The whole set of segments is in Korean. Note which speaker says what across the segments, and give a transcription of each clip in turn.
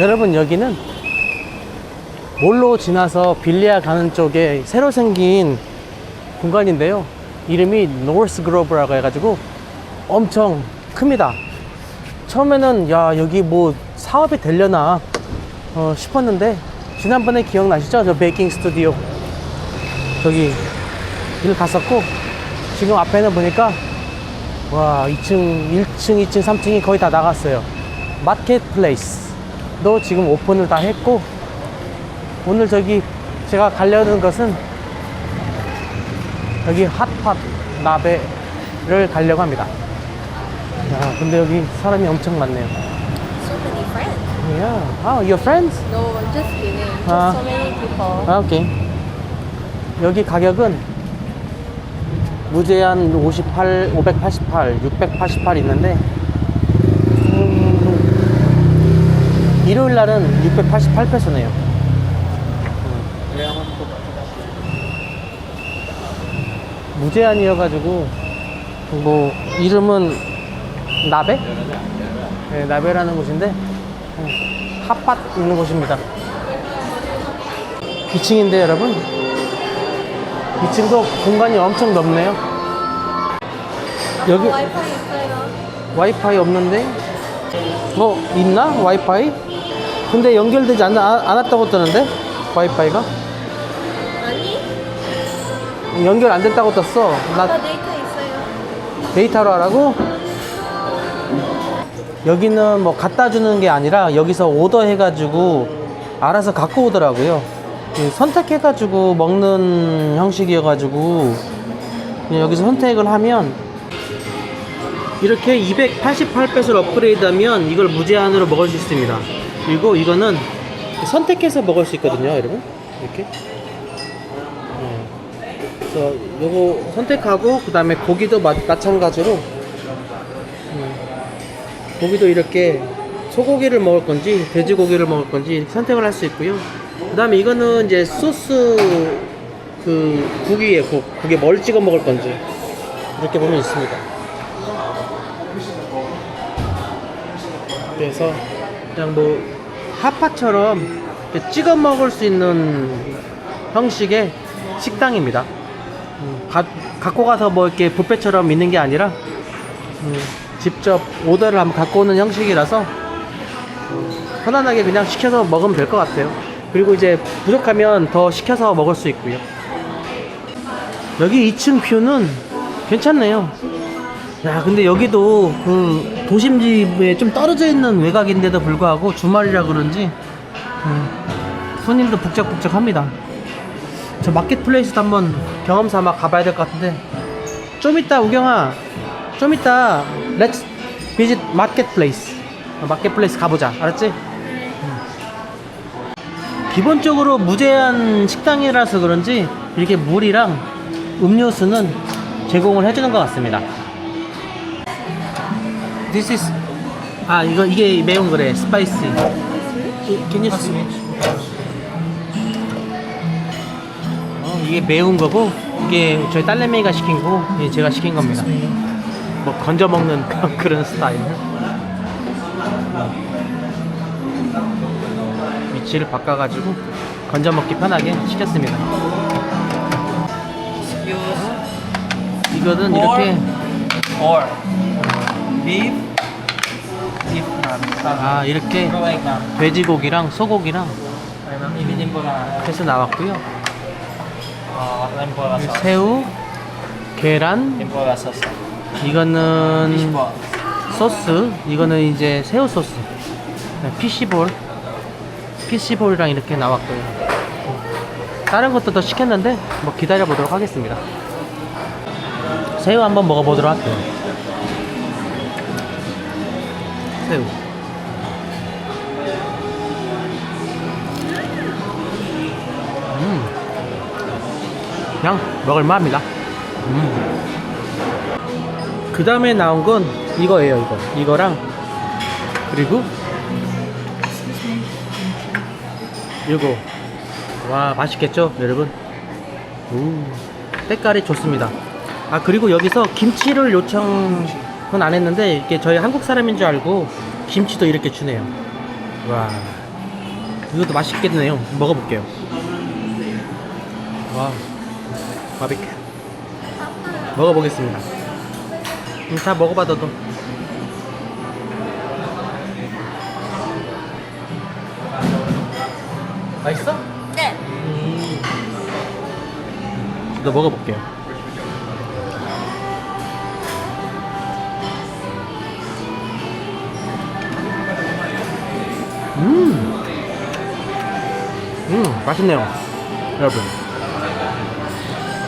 Speaker 1: 여러분 여기는 몰로 지나서 빌리아 가는 쪽에 새로 생긴 공간인데요. 이름이 노스 그로브라고 해가지고 엄청 큽니다. 처음에는 야 여기 뭐 사업이 되려나 어, 싶었는데 지난번에 기억나시죠? 저 베이킹 스튜디오 저기 일 갔었고 지금 앞에는 보니까 와 2층 1층 2층 3층이 거의 다 나갔어요 마켓 플레이스 도 지금 오픈을 다 했고 오늘 저기 제가 가려는 것은 여기 핫팟 나베를 가려고 합니다 야 근데 여기 사람이 엄청 많네요
Speaker 2: So many friends.
Speaker 1: Yeah. Oh, your friends?
Speaker 2: No, I'm just kidding. Just
Speaker 1: Ah.
Speaker 2: so many people.
Speaker 1: 아, 오케이. 여기 가격은 무제한 58, 588, 688 있는데 음, 일요일 날은 688페소네요. 무제한이어가지고 뭐 이름은 나베? 네, 나베라는 곳인데 음, 핫팟 있는 곳입니다. 2층인데 여러분 2층도 공간이 엄청 넓네요 여기.
Speaker 2: 와이파이
Speaker 1: 없는데 뭐 있나 와이파이 근데 연결되지 않, 아- 않았다고 뜨는데? 와이파이가?
Speaker 2: 아니?
Speaker 1: 연결 안 됐다고 떴어. 나
Speaker 2: 아까 데이터 있어요.
Speaker 1: 데이터로 하라고? 여기는 뭐 갖다 주는 게 아니라 여기서 오더 해가지고 알아서 갖고 오더라고요. 이 선택해가지고 먹는 형식이어가지고 그냥 여기서 선택을 하면 이렇게 288배를 업그레이드하면 이걸 무제한으로 먹을 수 있습니다 그리고 이거는 선택해서 먹을 수 있거든요 여러분. 이렇게. 네. 그래서 요거 선택하고 그 다음에 고기도 마, 마찬가지로 음, 고기도 이렇게 소고기를 먹을 건지 돼지고기를 먹을 건지 선택을 할 수 있고요. 그 다음에 이거는 이제 소스 그 국이에요 국. 국에 뭘 찍어 먹을 건지. 이렇게 보면 있습니다. 그래서 그냥 뭐 이렇게 찍어 먹을 수 있는 형식의 식당입니다 음, 가- 갖고 가서 뭐 이렇게 뷔페처럼 있는 게 아니라 음, 직접 오더를 한번 갖고 오는 형식이라서 음, 편안하게 그냥 시켜서 먹으면 될 것 같아요. 그리고 이제 부족하면 더 시켜서 먹을 수 있고요. 여기 2층 뷰는 괜찮네요. 야, 근데 여기도 그 도심집에 좀 떨어져 있는 외곽인데도 불구하고 주말이라 그런지 음, 손님도 북적북적합니다. 저 마켓플레이스도 한번 경험 삼아 가봐야 될 것 같은데 좀 이따 우경아 좀 이따 렛츠 비짓 마켓플레이스 어, 마켓플레이스 가보자 알았지? 음. 기본적으로 무제한 식당이라서 그런지 이렇게 물이랑 음료수는 제공을 해주는 것 같습니다 This is 아 이거 이게 매운 거래 스파이시 Can you switch? 어, 이게 매운 거고 이게 저희 딸내미가 시킨 거고 이게 제가 시킨 겁니다. 뭐 건져 먹는 그런, 그런 스타일. 위치를 바꿔가지고 건져 먹기 편하게 시켰습니다. 이거는 이렇게
Speaker 3: or beef. Beef
Speaker 1: 아 이렇게 돼지고기랑 소고기랑
Speaker 3: po na
Speaker 1: 해서 나왔고요.
Speaker 3: uh, tempura sauce.
Speaker 1: 새우, 계란,
Speaker 3: tempura sauce. fish
Speaker 1: 이거는
Speaker 3: po
Speaker 1: 소스. 이거는 이제 새우 소스. 네, 피시볼. 피시볼이랑 이렇게 나왔고요. 다른 것도 더 시켰는데 뭐 기다려 보도록 하겠습니다. 새우 한번 먹어 보도록 할게요 새우. 음. 그냥 먹을만합니다. 음. 그 다음에 나온 건 이거예요 이거. 이거랑 그리고 이거. 와 맛있겠죠 여러분? 오, 색깔이 좋습니다. 아 그리고 여기서 김치를 요청 은안 했는데 이게 저희 한국 사람인 줄 알고 김치도 이렇게 주네요 와 이것도 맛있겠네요. 먹어볼게요. 와, 바비큐. 먹어보겠습니다. 음, 다 먹어봐, 너도. 맛있어?
Speaker 2: 네.
Speaker 1: 음. 너 먹어볼게요. 맛있네요, 여러분.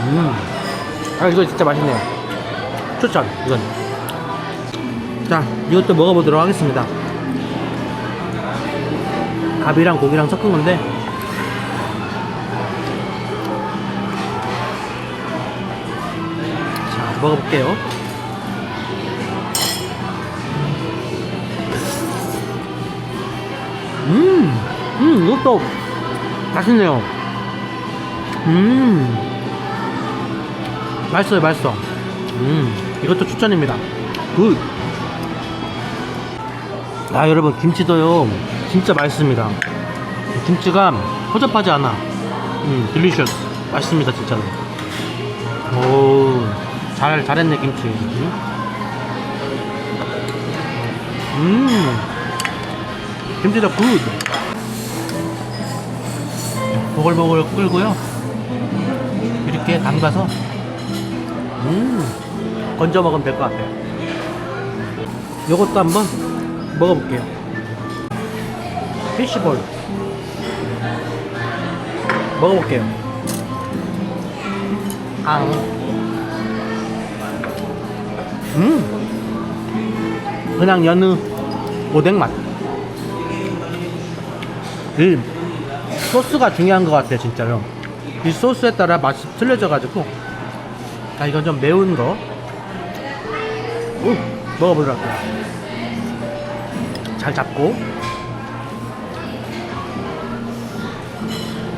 Speaker 1: 음, 아 이거 진짜 맛있네요. 추천, 이건. 자, 이것도 먹어보도록 하겠습니다. 밥이랑 고기랑 섞은 건데 자, 먹어볼게요. 음, 음, 이것도 맛있네요. 음, 맛있어요, 맛있어. 음, 이것도 추천입니다. 굿. 아, 여러분, 김치도요, 진짜 맛있습니다. 김치가 허접하지 않아. 음, 딜리셔스. 맛있습니다, 진짜로. 오, 잘, 잘했네, 김치. 음, 음. 김치도 굿. 보글보글 끓고요. 이렇게 담가서, 음, 건져 먹으면 될 것 같아요. 요것도 한번 먹어볼게요. 피쉬볼. 먹어볼게요. 앙. 음. 그냥 여느 오뎅 맛. 이 소스가 중요한 것 같아요, 진짜로. 이 소스에 따라 맛이 틀려져 가지고. 자, 이건 좀 매운 거. 오, 먹어보도록 할게요. 잘 잡고.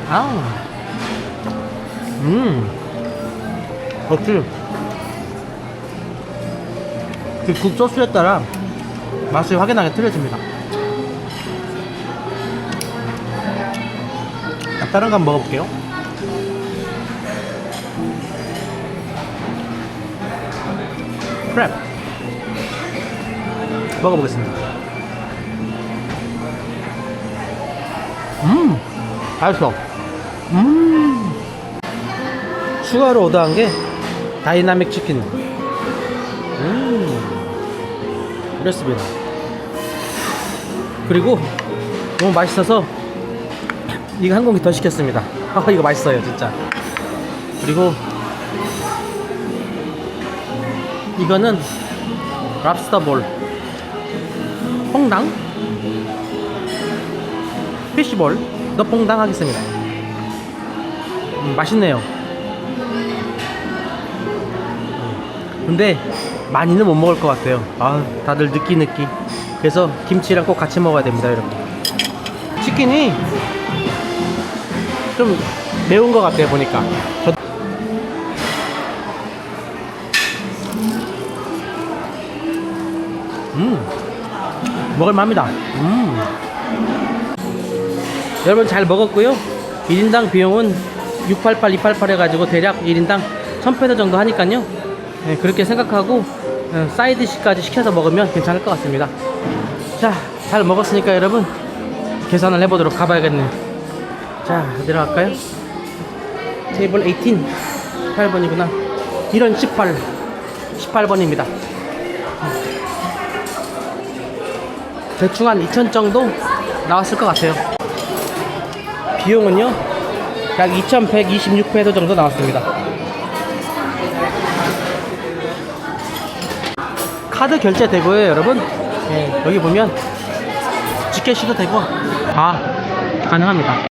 Speaker 1: 아우. 음. 역시. 그 국 소스에 따라 맛이 확연하게 틀려집니다. 다른 거 한번 먹어볼게요. 크랩. 먹어보겠습니다. 음, 맛있어. 음. 추가로 오더한 게 다이나믹 치킨. 음. 이렇습니다. 그리고 너무 맛있어서 이거 한 공기 더 시켰습니다. 아, 이거 맛있어요, 진짜. 그리고 이거는 랍스터 볼. 퐁당? 피쉬볼. 너 퐁당 하겠습니다. 음, 맛있네요. 음, 근데 많이는 못 먹을 것 같아요. 아, 다들 느끼 느끼. 그래서 김치랑 꼭 같이 먹어야 됩니다, 여러분. 치킨이 좀 매운 것 같아요, 보니까. 저... 음, 먹을만합니다. 음. 여러분 잘 먹었고요. 1인당 비용은 688, 288 해가지고 대략 1인당 1000페소 정도 하니까요. 네, 그렇게 생각하고 어, 사이드시까지 시켜서 먹으면 괜찮을 것 같습니다. 자, 잘 먹었으니까 여러분 계산을 해보도록 가봐야겠네요. 자, 내려갈까요? 테이블 18, 18번이구나. 이런 18, 18번입니다. 대충 한 2천 정도 나왔을 것 같아요. 비용은요, 약 2,126페소 정도 나왔습니다. 카드 결제 되고요, 여러분. 예, 여기 보면 지켓이도 되고 다 가능합니다.